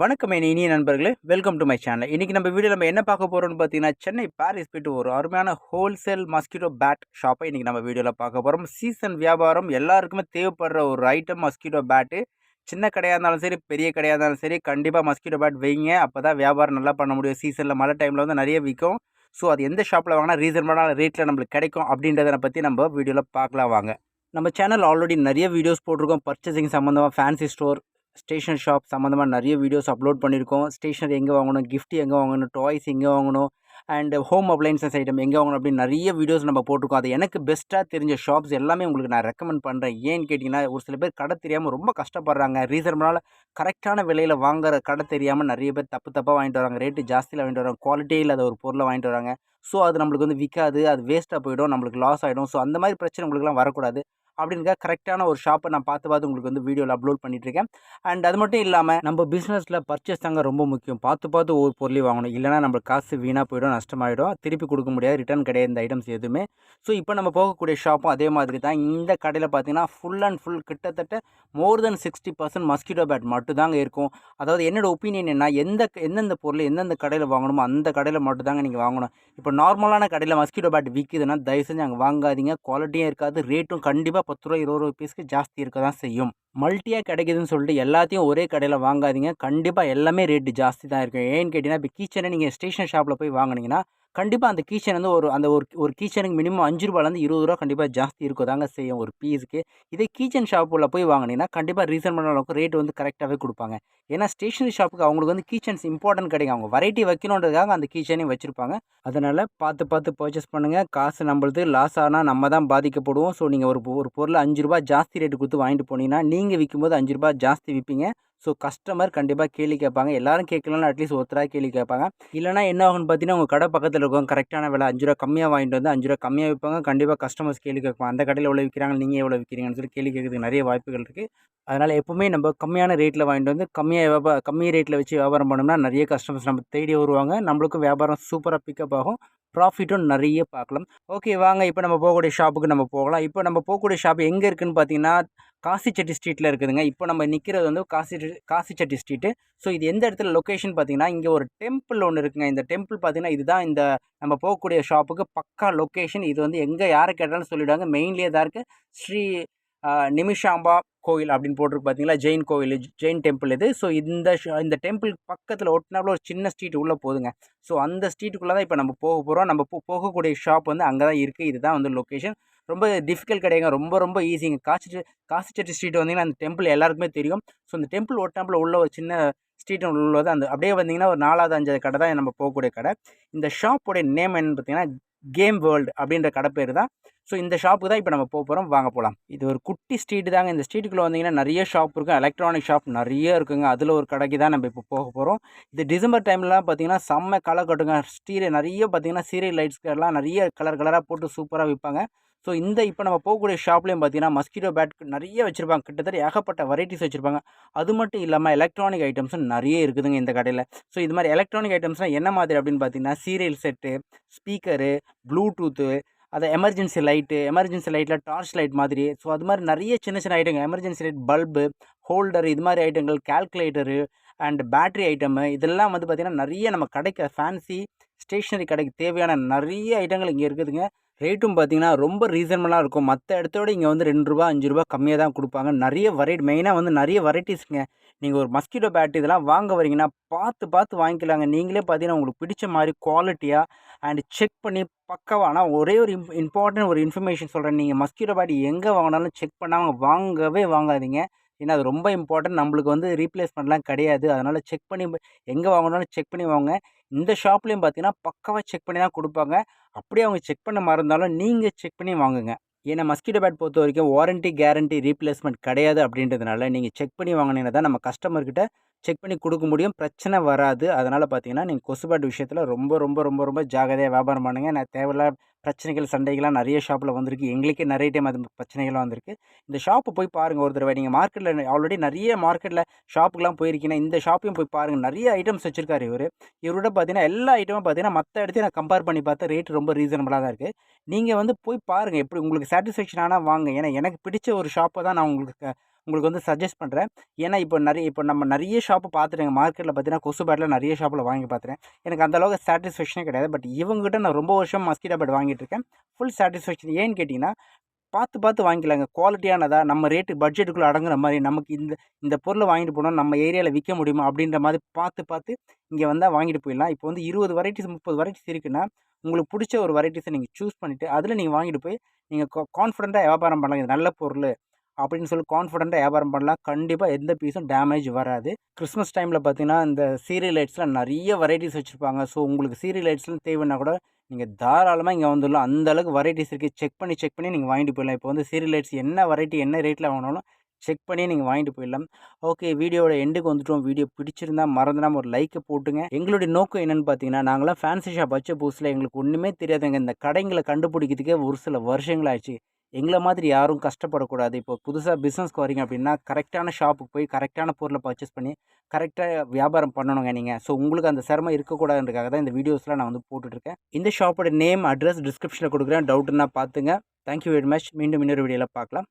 வணக்கம் என் இனிய நண்பர்களே. வெல்கம் டு மை சேனல் இன்றைக்கி நம்ம வீடியோ நம்ம என்ன பார்க்க போகிறோம்னு பார்த்தீங்கன்னா சென்னை பாரிஸ் போய்ட்டு ஒரு அருமையான ஹோல்சேல் மஸ்கிட்டோ பேட் ஷாப்பை இன்றைக்கி நம்ம வீடியோவில் பார்க்க போகிறோம் சீசன் வியாபாரம் எல்லாருக்குமே தேவைப்படுற ஒரு ஐட்டம் மஸ்கிட்டோ பேட்டு சின்ன கடையாக இருந்தாலும் சரி பெரிய கடையாக இருந்தாலும் சரி கண்டிப்பாக மஸ்கிட்டோ பேட் வைங்க. அப்போ தான் வியாபாரம் நல்லா பண்ண முடியும். சீசனில் மழை டைமில் வந்து நிறைய விற்கும் ஸோ அது எந்த ஷாப்பில் வாங்கினா ரீசனபிளான ரேட்டில் நம்மளுக்கு கிடைக்கும் அப்படின்றத பற்றி நம்ம வீடியோவில் பார்க்கலாம் வாங்க. நம்ம சேனல் ஆல்ரெடி நிறைய வீடியோஸ் போட்டிருக்கோம். பர்ச்சேசிங் சம்மந்தமாக ஃபேன்சி ஸ்டோர் ஸ்டேஷனரி ஷாப் சம்மந்தமாக நிறைய வீடியோஸ் அப்லோட் பண்ணியிருக்கோம். ஸ்டேஷனரி எங்கே வாங்கணும் கிஃப்ட் எங்கே வாங்கணும் டாய்ஸ் எங்கே வாங்கணும் அண்ட் ஹோம் அப்ளைன்சஸ் ஐட்டம் எங்கே வாங்கணும் அப்படின்னு நிறைய வீடியோஸ் நம்ம போட்டிருக்கோம். அது எனக்கு பெஸ்ட்டாக தெரிஞ்ச ஷாப்ஸ் எல்லாமே உங்களுக்கு நான் ரெக்கமெண்ட் பண்ணுறேன் ஏன்னு கேட்டிங்கன்னா ஒரு சில பேர் கடை தெரியாமல் ரொம்ப கஷ்டப்படுறாங்க. ரீசனபிளால் கரெக்டான விலையில் வாங்குற கடை தெரியாமல் நிறைய பேர் தப்பு தப்பாக வாங்கிட்டு வராங்க. ரேட்டு ஜாஸ்தியில் வாங்கிட்டு வராங்க. குவாலிட்டியே இல்லாத ஒரு பொருளை வாங்கிட்டு வராங்க. ஸோ அது நம்மளுக்கு வந்து விற்காது அது வேஸ்ட்டாக போயிடும். நம்மளுக்கு லாஸ் ஆகிடும் ஸோ அந்த மாதிரி பிரச்சனை உங்களுக்குலாம் வரக்கூடாது. அப்படின்னுக்கா கரெக்டான ஒரு ஷாப்பை நான் பார்த்து பார்த்து உங்களுக்கு வந்து வீடியோவில் அப்லோட் பண்ணிட்டுருக்கேன். அண்ட் அது மட்டும் இல்லாமல் நம்ம பிஸ்னஸில் பர்ச்சேஸ் தாங்க ரொம்ப முக்கியம். பார்த்து பார்த்து ஒவ்வொரு பொருளையும் வாங்கணும். இல்லைனா நம்ம காசு வீணாக போயிடும் நஷ்டமாயிடும். திருப்பி கொடுக்க முடியாது. ரிட்டர்ன் கிடையாது இந்த ஐட்டம்ஸ் எதுவுமே. ஸோ இப்போ நம்ம போகக்கூடிய ஷாப்பும் அதே மாதிரி தான். இந்த கடையில் பார்த்தீங்கன்னா ஃபுல் அண்ட் ஃபுல் கிட்டத்தட்ட more than sixty percent mosquito bat மட்டும்தாங்க இருக்கும். அதாவது என்னோட ஒப்பீனியன் என்ன? எந்த எந்தெந்த பொருள் எந்தெந்த கடையில் வாங்கணுமோ அந்த கடையில் மட்டும்தாங்க நீங்கள் வாங்கணும். இப்போ நார்மலான கடையில் மஸ்கிட்டோ பேட் விற்கிதுன்னா தயவு செஞ்சு அங்கே வாங்காதீங்க. குவாலிட்டியும் இருக்காது. ரேட்டும் கண்டிப்பாக பத்து ரூபா இருபது ரூபா பீஸ்க்கு ஜாஸ்தி இருக்க தான் செய்யும். மல்ட்டியாக கிடைக்குதுன்னு சொல்லிட்டு எல்லாத்தையும் ஒரே கடையில் வாங்காதீங்க. கண்டிப்பாக எல்லாமே ரேட்டு ஜாஸ்தி தான் இருக்கும் ஏன்னு கேட்டிங்கன்னா இப்போ கீச்சனை நீங்கள் ஸ்டேஷன் ஷாப்பில் போய் வாங்குனீங்கன்னா கண்டிப்பாக அந்த கீச்சன் வந்து ஒரு அந்த ஒரு ஒரு கீச்சனுக்கு மினிமம் அஞ்சு ரூபாலேருந்து இருபது ரூபா கண்டிப்பாக ஜாஸ்தி இருக்கும். தாங்க செய்யும் ஒரு பீஸுக்கு இதே கீச்சன் ஷாப்பில் போய் வாங்கினீங்கன்னா கண்டிப்பாக ரீசனபிள் அளவுக்கு ரேட் வந்து கரெக்டாகவே கொடுப்பாங்க. ஏன்னா ஸ்டேஷனரி ஷாப்புக்கு அவங்களுக்கு வந்து கீச்சன்ஸ் இம்பார்ட்டன்ட் கிடைக்கும். அவங்க வெரைட்டி வைக்கணுன்றதுக்காக அந்த கீச்சனையும் வச்சுருப்பாங்க. அதனால் பார்த்து பார்த்து பர்ச்சேஸ் பண்ணுங்கள் காசு நம்மளுது லாஸ் ஆனால் நம்ம தான் பாதிக்கப்படுவோம். ஸோ நீங்கள் ஒரு ஒரு பொருள் அஞ்சு ரூபா ஜாஸ்தி ரேட்டு கொடுத்து வாங்கிட்டு போனீங்கன்னா நீங்கள் விற்கும்போது அஞ்சு ரூபா ஜாஸ்தி விற்பீங்க ஸோ கஸ்டமர் கண்டிப்பாக கேள்வி கேட்பாங்க. எல்லாரும் கேட்கலன்னா அட்லீஸ்ட் ஒருத்தராக கேள்வி கேட்பாங்க. இல்லைனா என்ன ஆகும்னு பார்த்தீங்கன்னா உங்கள் கடை பக்கத்தில் இருக்கும் கரெக்டான விலை அஞ்சு ரூபா கம்மியாக வாங்கிட்டு வந்து அஞ்சு ரூபா கம்மியாக விற்பாங்க. கண்டிப்பாக கஸ்டமர்ஸ் கேள்வி கேட்பாங்க. அந்த கடையில் எவ்வளோ விற்கிறாங்க நீங்கள் எவ்வளோ விற்கிறீங்கன்னு சொல்லி கேள்வி கேட்கறதுக்கு நிறைய வாய்ப்புகள் இருக்குது அதனால் எப்போவுமே நம்ம கம்மியான ரேட்டில் வாங்கிட்டு வந்து கம்மியாக வியாபா கம்மி ரேட்டில் வச்சு வியாபாரம் பண்ணோம்னா நிறைய கஸ்டமர்ஸ் நம்ம தேடி வருவாங்க. நம்மளுக்கும் வியாபாரம் சூப்பராக பிக்கப் ஆகும். ப்ராஃபிட்டும் நிறைய பார்க்கலாம். ஓகே வாங்க இப்போ நம்ம போகக்கூடிய ஷாப்புக்கு நம்ம போகலாம். இப்போ நம்ம போகக்கூடிய ஷாப் எங்கே இருக்குதுன்னு பார்த்தீங்கன்னா காசிச்செட்டி ஸ்ட்ரீட்டில் இருக்குதுங்க. இப்போ நம்ம நிற்கிறது வந்து காசி காசிச்செட்டி ஸ்ட்ரீட்டு. ஸோ இது எந்த இடத்துல லொக்கேஷன் பார்த்தீங்கன்னா இங்கே ஒரு டெம்பிள் ஒன்று இருக்குங்க. இந்த டெம்பிள் பார்த்தீங்கன்னா இதுதான் இந்த நம்ம போகக்கூடிய ஷாப்புக்கு பக்கா லொக்கேஷன் இது வந்து எங்கே யாரை கேட்டாலும் சொல்லிவிடுவாங்க மெயின்லேயே தான் இருக்குது ஸ்ரீ நிமிஷாம்பா கோயில் அப்படின்னு போட்டிருக்கு பார்த்தீங்களா? ஜெயின் கோயில் ஜெயின் டெம்பிள் இது. ஸோ இந்த இந்த டெம்பிள் பக்கத்தில் ஒட்டினாப்புல ஒரு சின்ன ஸ்ட்ரீட் உள்ளே போதுங்க. ஸோ அந்த ஸ்ட்ரீட்டுக்குள்ளே தான் இப்போ நம்ம போக போகிறோம் நம்ம போ- போகக்கூடிய ஷாப் வந்து அங்கே தான் இருக்குது இதுதான் வந்து லொக்கேஷன் ரொம்ப டிஃபிகல்ட் கிடையாதுங்க. ரொம்ப ரொம்ப ஈஸிங்க காசி காசிச்சட்டி ஸ்ட்ரீட் வந்தீங்கன்னா அந்த டெம்பிள் எல்லாருக்குமே தெரியும். ஸோ அந்த டெம்பிள் ஒட்டாம்பில் உள்ள ஒரு சின்ன ஸ்ட்ரீட் உள்ளது. அந்த அப்படியே வந்தீங்கன்னா ஒரு நாலாவது அஞ்சாவது கடை தான் நம்ம போகக்கூடிய கடை. இந்த ஷாப்போடைய நேம் என்னன்னு பார்த்தீங்கன்னா கேம் வேர்ல்டு அப்படின்ற கடை பேர் தான். ஸோ இந்த ஷாப்புக்கு தான் இப்போ நம்ம போக போகிறோம் வாங்க போகலாம் இது ஒரு குட்டி ஸ்ட்ரீட் தாங்க. இந்த ஸ்ட்ரீட்டுக்குள்ளே வந்தீங்கன்னா நிறைய ஷாப் இருக்கும். எலக்ட்ரானிக் ஷாப் நிறைய இருக்குங்க. அதில் ஒரு கடைக்கு தான் நம்ம இப்போ போக போகிறோம் இது டிசம்பர் டைம்லாம் பார்த்தீங்கன்னா செம்ம கலர் கட்டுங்க. ஸ்டீல் நிறைய பார்த்தீங்கன்னா சீரியல் லைட்ஸ்க்கெல்லாம் நிறைய கலர் கலராக போட்டு சூப்பராக விற்பாங்க ஸோ இந்த இப்போ நம்ம போகக்கூடிய ஷாப்லேயும் பார்த்தீங்கன்னா மஸ்கிட்டோ பேட் நிறைய வச்சுருப்பாங்க. கிட்டத்தட்ட ஏகப்பட்ட வெரைட்டிஸ் வச்சுருப்பாங்க. அது மட்டும் இல்லாமல் எலக்ட்ரானிக் ஐட்டம்ஸும் நிறைய இருக்குதுங்க இந்த கடையில். ஸோ இது மாதிரி எலக்ட்ரானிக் ஐட்டம்ஸ்னால் என்ன மாதிரி அப்படின்னு பார்த்தீங்கன்னா சீரியல் செட்டு ஸ்பீக்கரு ப்ளூடூத்து அதை எமர்ஜென்சி லைட்டு எமர்ஜென்சி லைட்டில் டார்ச் லைட் மாதிரி. ஸோ அது மாதிரி நிறைய சின்ன சின்ன ஐட்டங்கள் எமர்ஜென்சி லைட் பல்பு ஹோல்டர் இது மாதிரி ஐட்டங்கள் கால்குலேட்டரு அண்ட் பேட்ரி ஐட்டமு இதெல்லாம் வந்து பார்த்திங்கன்னா நிறைய நம்ம கடைக்கு ஃபேன்சி ஸ்டேஷ்னரி கடைக்கு தேவையான நிறைய ஐட்டங்கள் இங்கே இருக்குதுங்க. ரேட்டும் பார்த்தீங்கன்னா ரொம்ப ரீசனபுளாக இருக்கும். மற்ற இடத்தோட இங்கே வந்து ரெண்டு ரூபா அஞ்சு ரூபா கம்மியாக தான் கொடுப்பாங்க. நிறைய வெரைட்டி மெயினாக வந்து நிறைய வெரைட்டிஸுங்க நீங்கள் ஒரு மஸ்கிட்டோ பேட் இதெல்லாம் வாங்க வரீங்கன்னா பார்த்து பார்த்து வாங்கிக்கலாங்க. நீங்களே பார்த்தீங்கன்னா உங்களுக்கு பிடிச்ச மாதிரி குவாலிட்டியாக அண்ட் செக் பண்ணி பக்காவாக ஆனால் ஒரே ஒரு இம் இம்பார்ட்டன்ட் ஒரு இன்ஃபர்மேஷன் சொல்கிறேன் நீங்கள் மஸ்கிட்டோ பேட் எங்கே வாங்கினாலும் செக் பண்ணாமல் வாங்கவே வாங்காதீங்க. ஏன்னா அது ரொம்ப இம்பார்ட்டன்ட். நம்மளுக்கு வந்து ரீப்ளேஸ்மெண்ட்லாம் கிடையாது. அதனால் செக் பண்ணி எங்கே வாங்கினாலும் செக் பண்ணி வாங்க. இந்த ஷாப்லேயும் பார்த்தீங்கன்னா பக்காவாக செக் பண்ணி தான் கொடுப்பாங்க. அப்படியே அவங்க செக் பண்ண மறந்தாலும் நீங்கள் செக் பண்ணி வாங்குங்க. ஏன்னா மஸ்கிட்டோ பேட் பொறுத்த வரைக்கும் வாரண்ட்டி கேரண்டி ரீப்ளேஸ்மெண்ட் கிடையாது அப்படின்றதுனால நீங்கள் செக் பண்ணி வாங்கினீங்கன்னா தான் நம்ம கஸ்டமர்கிட்ட செக் பண்ணி கொடுக்க முடியும். பிரச்சனை வராது. அதனால் பார்த்தீங்கன்னா நீங்கள் கொசு விஷயத்தில் ரொம்ப ரொம்ப ரொம்ப ரொம்ப ஜாகிரதையாக வியாபாரம் பண்ணுங்கள் நான் தேவையில்லாத பிரச்சனைகள் சண்டைகள்லாம் நிறைய ஷாப்பில் வந்திருக்கு. எங்களுக்கே நிறைய டைம் அது பிரச்சனைகள்லாம் வந்திருக்கு. இந்த ஷாப்பை போய் பாருங்கள் ஒரு தடவை. நீங்கள் மார்க்கெட்டில் ஆல்ரெடி நிறைய மார்க்கெட்டில் ஷாப்புக்கெலாம் போயிருக்கீங்கன்னா இந்த ஷாப்பையும் போய் பாருங்கள் நிறைய ஐட்டம்ஸ் வச்சுருக்காரு இவர். இவரோட பார்த்தீங்கன்னா எல்லா ஐட்டமும் பார்த்தீங்கன்னா மற்ற இடத்தையும் நான் கம்பேர் பண்ணி பார்த்தா ரேட் ரொம்ப ரீசனபிளாக தான் இருக்குது நீங்கள் வந்து போய் பாருங்கள் எப்படி உங்களுக்கு சாட்டிஸ்ஃபேக்ஷன் ஆனால் வாங்க. ஏன்னா எனக்கு பிடிச்ச ஒரு ஷாப்பை தான் நான் உங்களுக்கு உங்களுக்கு வந்து சஜஸ்ட் பண்ணுறேன் ஏன்னா இப்போ நிறைய இப்போ நம்ம நிறைய ஷாப்பு பார்த்துட்டேங்க மார்க்கெட்டில் பார்த்தீங்கன்னா கொசு பேட்டில் நிறைய ஷாப்பில் வாங்கி பார்த்துட்டேன். எனக்கு அந்தளவுக்கு சாட்டிஸ்ஃபேக்ஷனே கிடையாது. பட் இவங்ககிட்ட நான் ரொம்ப வருஷம் மஸ்கிட்டோ பேட் வாங்கிட்டு இருக்கேன். ஃபுல் சாட்டிஸ்ஃபேக்ஷன் ஏன்னு கேட்டிங்கன்னா பார்த்து பார்த்து வாங்கிக்கலாங்க. குவாலிட்டியானதாக நம்ம ரேட்டு பட்ஜெட்டுக்குள்ளே அடங்குற மாதிரி நமக்கு இந்த இந்த பொருளை வாங்கிட்டு போனால் நம்ம ஏரியாவில் விற்க முடியுமா அப்படின்ற மாதிரி பார்த்து பார்த்து இங்கே வந்தால் வாங்கிட்டு போயிடலாம். இப்போ வந்து இருபது வெரைட்டிஸ் முப்பது வெரைட்டிஸ் இருக்குன்னா உங்களுக்கு பிடிச்ச ஒரு வெரைட்டிஸை நீங்கள் சூஸ் பண்ணிவிட்டு அதில் நீங்கள் வாங்கிட்டு போய் நீங்கள் கான்ஃபிடண்ட்டாக வியாபாரம் பண்ணலாம். இது நல்ல பொருள். அப்படின்னு சொல்லி கான்ஃபிடெண்ட்டாக வியாபாரம் பண்ணலாம். கண்டிப்பாக எந்த பீஸும் டேமேஜ் வராது. கிறிஸ்மஸ் டைமில் பார்த்தீங்கன்னா இந்த சீரியல் லைட்ஸில் நிறைய வெரைட்டிஸ் வச்சுருப்பாங்க. ஸோ உங்களுக்கு சீரியல் லைட்ஸ்லாம் தேவைன்னா கூட நீங்கள் தாராளமாக இங்கே வந்துடலாம். அந்த அளவுக்கு வெரைட்டிஸ் இருக்குது செக் பண்ணி செக் பண்ணி நீங்கள் வாங்கிட்டு போயிடலாம். இப்போ வந்து சீரியல் லைட்ஸ் என்ன வெரைட்டி என்ன ரேட்டில் வாங்கினாலும் செக் பண்ணி நீங்கள் வாங்கிட்டு போயிடலாம். ஓகே வீடியோட எண்டுக்கு வந்துட்டோம். வீடியோ பிடிச்சிருந்தா மறந்துடாமல் ஒரு லைக்கை போட்டுங்க. எங்களுடைய நோக்கம் என்னென்னு பார்த்தீங்கன்னா நாங்களாம் ஃபேன்சி ஷாப் வச்ச புதுசில் எங்களுக்கு ஒன்றுமே தெரியாதுங்க. இந்த கடைங்களை கண்டுபிடிக்கிறதுக்கே ஒரு சில வருஷங்கள் ஆச்சு எங்களை மாதிரி யாரும் கஷ்டப்படக்கூடாது. இப்போ புதுசாக பிஸ்னஸ்க்கு வரீங்க அப்படின்னா கரெக்டான ஷாப்புக்கு போய் கரெக்டான பொருளை பர்ச்சேஸ் பண்ணி கரெக்டாக வியாபாரம் பண்ணணுங்க நீங்கள் ஸோ உங்களுக்கு அந்த சிரமம் இருக்கக்கூடாதுன்றக்காக தான் இந்த வீடியோஸ்லாம் நான் வந்து போட்டுட்ருக்கேன். இந்த ஷாப்போட நேம் அட்ரஸ் டிஸ்கிரிப்ஷனில் கொடுக்குறேன். டவுட்னா பார்த்துங்க. தேங்க்யூ வெரி மச் மீண்டும் இன்னொரு வீடியோவில் பார்க்கலாம்.